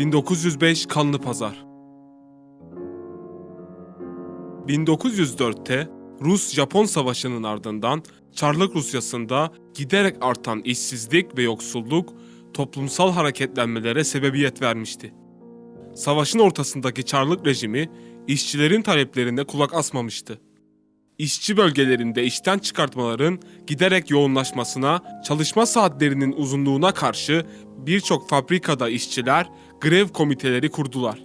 1905 Kanlı Pazar 1904'te Rus-Japon Savaşı'nın ardından Çarlık Rusyası'nda giderek artan işsizlik ve yoksulluk toplumsal hareketlenmelere sebebiyet vermişti. Savaşın ortasındaki Çarlık rejimi işçilerin taleplerine kulak asmamıştı. İşçi bölgelerinde işten çıkartmaların giderek yoğunlaşmasına, çalışma saatlerinin uzunluğuna karşı birçok fabrikada işçiler grev komiteleri kurdular.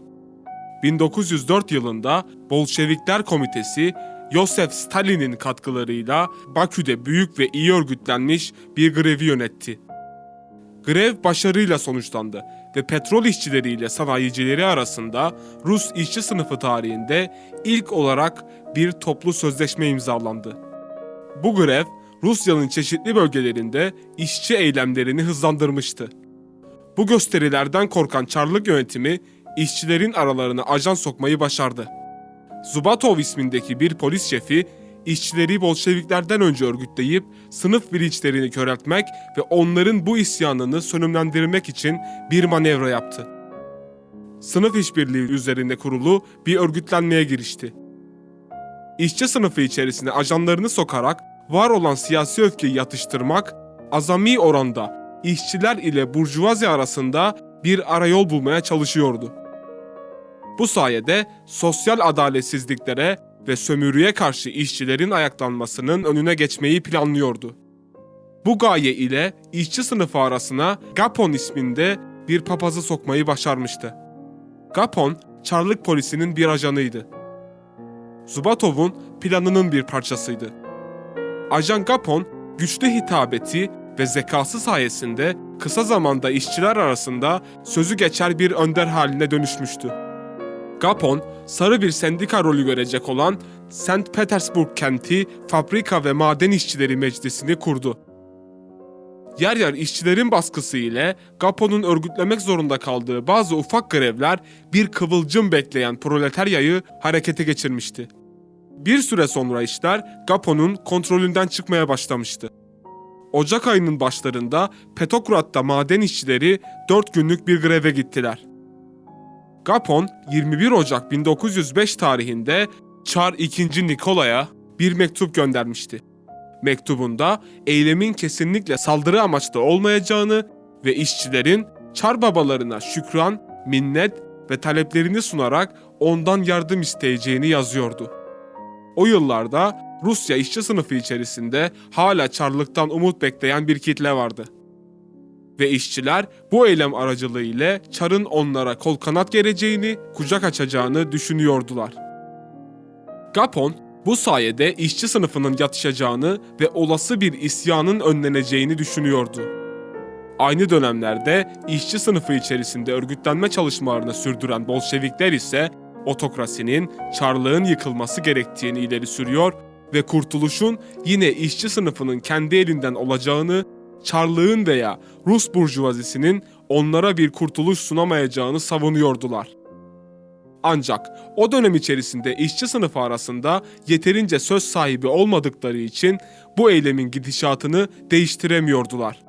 1904 yılında Bolşevikler Komitesi Yosef Stalin'in katkılarıyla Bakü'de büyük ve iyi örgütlenmiş bir grevi yönetti. Grev başarıyla sonuçlandı ve petrol işçileriyle sanayicileri arasında Rus işçi sınıfı tarihinde ilk olarak bir toplu sözleşme imzalandı. Bu grev Rusya'nın çeşitli bölgelerinde işçi eylemlerini hızlandırmıştı. Bu gösterilerden korkan Çarlık yönetimi işçilerin aralarına ajan sokmayı başardı. Zubatov ismindeki bir polis şefi işçileri Bolşeviklerden önce örgütleyip sınıf bilinçlerini köreltmek ve onların bu isyanını sönümlendirmek için bir manevra yaptı. Sınıf işbirliği üzerinde kurulu bir örgütlenmeye girişti. İşçi sınıfı içerisine ajanlarını sokarak var olan siyasi öfkeyi yatıştırmak, azami oranda işçiler ile burjuvazi arasında bir arayol bulmaya çalışıyordu. Bu sayede sosyal adaletsizliklere ve sömürüye karşı işçilerin ayaklanmasının önüne geçmeyi planlıyordu. Bu gaye ile işçi sınıfı arasına Gapon isminde bir papazı sokmayı başarmıştı. Gapon, Çarlık polisinin bir ajanıydı. Zubatov'un planının bir parçasıydı. Ajan Gapon, güçlü hitabeti ve zekası sayesinde kısa zamanda işçiler arasında sözü geçer bir önder haline dönüşmüştü. Gapon, sarı bir sendika rolü görecek olan St. Petersburg kenti Fabrika ve Maden İşçileri Meclisi'ni kurdu. Yer yer işçilerin baskısı ile Gapon'un örgütlemek zorunda kaldığı bazı ufak grevler bir kıvılcım bekleyen proletaryayı harekete geçirmişti. Bir süre sonra işler Gapon'un kontrolünden çıkmaya başlamıştı. Ocak ayının başlarında Petrograd'da maden işçileri 4 günlük bir greve gittiler. Gapon 21 Ocak 1905 tarihinde Çar II. Nikola'ya bir mektup göndermişti. Mektubunda eylemin kesinlikle saldırı amaçlı olmayacağını ve işçilerin Çar babalarına şükran, minnet ve taleplerini sunarak ondan yardım isteyeceğini yazıyordu. O yıllarda Rusya işçi sınıfı içerisinde hala Çarlıktan umut bekleyen bir kitle vardı. Ve işçiler bu eylem aracılığı ile Çar'ın onlara kol kanat gereceğini, kucak açacağını düşünüyordular. Gapon bu sayede işçi sınıfının yatışacağını ve olası bir isyanın önleneceğini düşünüyordu. Aynı dönemlerde işçi sınıfı içerisinde örgütlenme çalışmalarını sürdüren Bolşevikler ise otokrasinin, çarlığın yıkılması gerektiğini ileri sürüyor ve kurtuluşun yine işçi sınıfının kendi elinden olacağını, çarlığın veya Rus burjuvazisinin onlara bir kurtuluş sunamayacağını savunuyordular. Ancak o dönem içerisinde işçi sınıfı arasında yeterince söz sahibi olmadıkları için bu eylemin gidişatını değiştiremiyordular.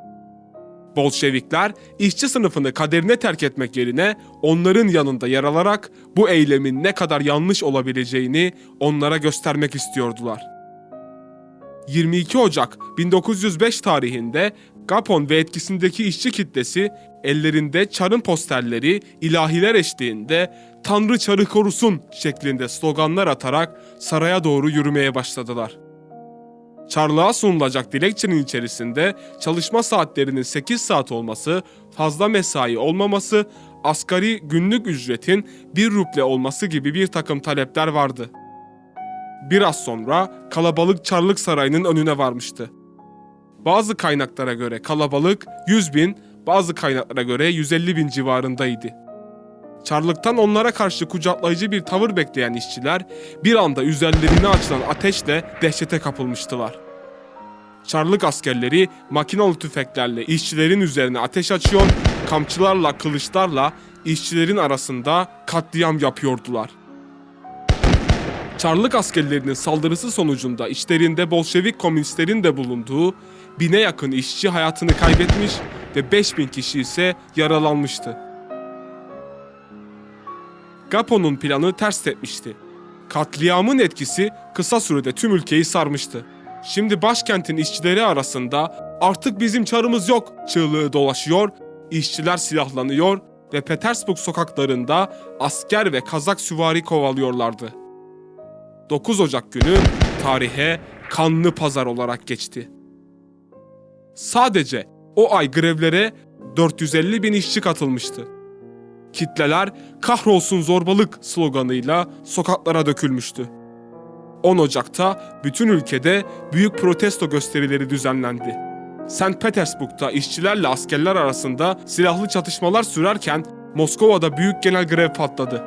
Bolşevikler işçi sınıfını kaderine terk etmek yerine onların yanında yer alarak bu eylemin ne kadar yanlış olabileceğini onlara göstermek istiyordular. 22 Ocak 1905 tarihinde Gapon ve etkisindeki işçi kitlesi ellerinde çarın posterleri ilahiler eşliğinde Tanrı çarı korusun şeklinde sloganlar atarak saraya doğru yürümeye başladılar. Çarlığa sunulacak dilekçenin içerisinde çalışma saatlerinin 8 saat olması, fazla mesai olmaması, asgari günlük ücretin 1 ruble olması gibi bir takım talepler vardı. Biraz sonra kalabalık Çarlık Sarayı'nın önüne varmıştı. Bazı kaynaklara göre kalabalık 100 bin, bazı kaynaklara göre 150 bin civarındaydı. Çarlıktan onlara karşı kucaklayıcı bir tavır bekleyen işçiler bir anda üzerlerine açılan ateşle dehşete kapılmıştılar. Çarlık askerleri makinalı tüfeklerle işçilerin üzerine ateş açıyor, kamçılarla, kılıçlarla işçilerin arasında katliam yapıyordular. Çarlık askerlerinin saldırısı sonucunda içlerinde Bolşevik komünistlerin de bulunduğu bine yakın işçi hayatını kaybetmiş ve 5000 kişi ise yaralanmıştı. Gapo'nun planı ters tepmişti. Katliamın etkisi kısa sürede tüm ülkeyi sarmıştı. Şimdi başkentin işçileri arasında artık bizim çarımız yok çığlığı dolaşıyor, işçiler silahlanıyor ve Petersburg sokaklarında asker ve kazak süvari kovalıyorlardı. 9 Ocak günü tarihe kanlı pazar olarak geçti. Sadece o ay grevlere 450 bin işçi katılmıştı. Kitleler kahrolsun zorbalık sloganıyla sokaklara dökülmüştü. 10 Ocak'ta bütün ülkede büyük protesto gösterileri düzenlendi. St. Petersburg'da işçilerle askerler arasında silahlı çatışmalar sürerken Moskova'da büyük genel grev patladı.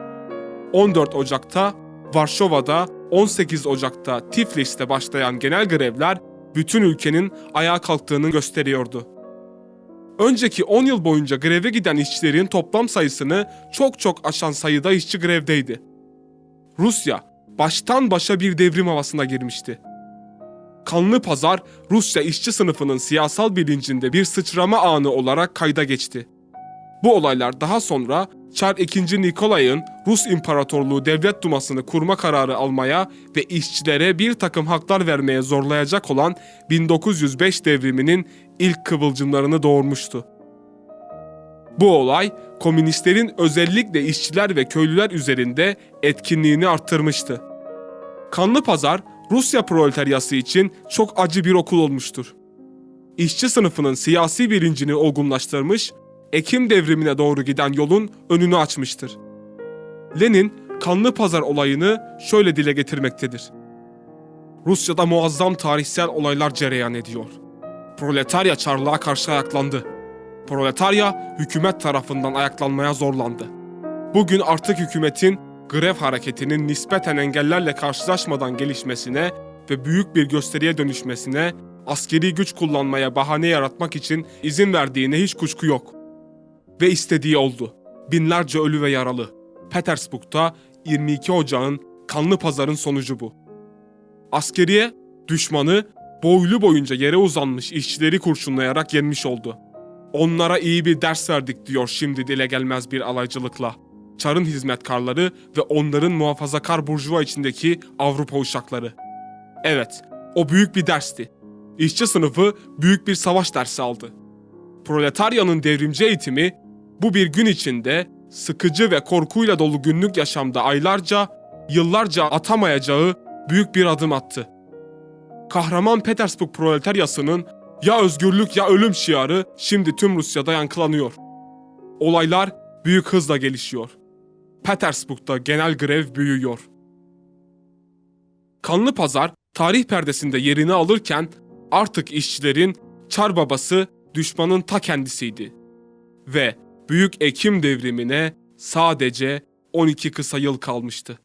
14 Ocak'ta Varşova'da, 18 Ocak'ta Tiflis'te başlayan genel grevler bütün ülkenin ayağa kalktığını gösteriyordu. Önceki 10 yıl boyunca greve giden işçilerin toplam sayısını çok çok aşan sayıda işçi grevdeydi. Rusya baştan başa bir devrim havasına girmişti. Kanlı Pazar, Rusya işçi sınıfının siyasal bilincinde bir sıçrama anı olarak kayda geçti. Bu olaylar daha sonra Çar II. Nikolay'ın Rus İmparatorluğu Devlet Duması'nı kurma kararı almaya ve işçilere bir takım haklar vermeye zorlayacak olan 1905 devriminin ilk kıvılcımlarını doğurmuştu. Bu olay komünistlerin özellikle işçiler ve köylüler üzerinde etkinliğini arttırmıştı. Kanlı Pazar Rusya proletaryası için çok acı bir okul olmuştur. İşçi sınıfının siyasi bilincini olgunlaştırmış, Ekim devrimine doğru giden yolun önünü açmıştır. Lenin Kanlı Pazar olayını şöyle dile getirmektedir. Rusya'da muazzam tarihsel olaylar cereyan ediyor. Proletarya çarlığa karşı ayaklandı. Proletarya hükümet tarafından ayaklanmaya zorlandı. Bugün artık hükümetin grev hareketinin nispeten engellerle karşılaşmadan gelişmesine ve büyük bir gösteriye dönüşmesine askeri güç kullanmaya bahane yaratmak için izin verdiğine hiç kuşku yok. Ve istediği oldu. Binlerce ölü ve yaralı. Petersburg'da 22 Ocağın kanlı pazarın sonucu bu. Askeriye düşmanı boylu boyunca yere uzanmış işçileri kurşunlayarak yenmiş oldu. Onlara iyi bir ders verdik diyor şimdi dile gelmez bir alaycılıkla. Çar'ın hizmetkarları ve onların muhafazakar burjuva içindeki Avrupa uşakları. Evet, o büyük bir dersti. İşçi sınıfı büyük bir savaş dersi aldı. Proletaryanın devrimci eğitimi bu bir gün içinde sıkıcı ve korkuyla dolu günlük yaşamda aylarca, yıllarca atamayacağı büyük bir adım attı. Kahraman Petersburg proletaryasının ya özgürlük ya ölüm şiarı şimdi tüm Rusya'da yankılanıyor. Olaylar büyük hızla gelişiyor. Petersburg'da genel grev büyüyor. Kanlı Pazar tarih perdesinde yerini alırken artık işçilerin çar babası düşmanın ta kendisiydi. Ve Büyük Ekim devrimine sadece 12 kısa yıl kalmıştı.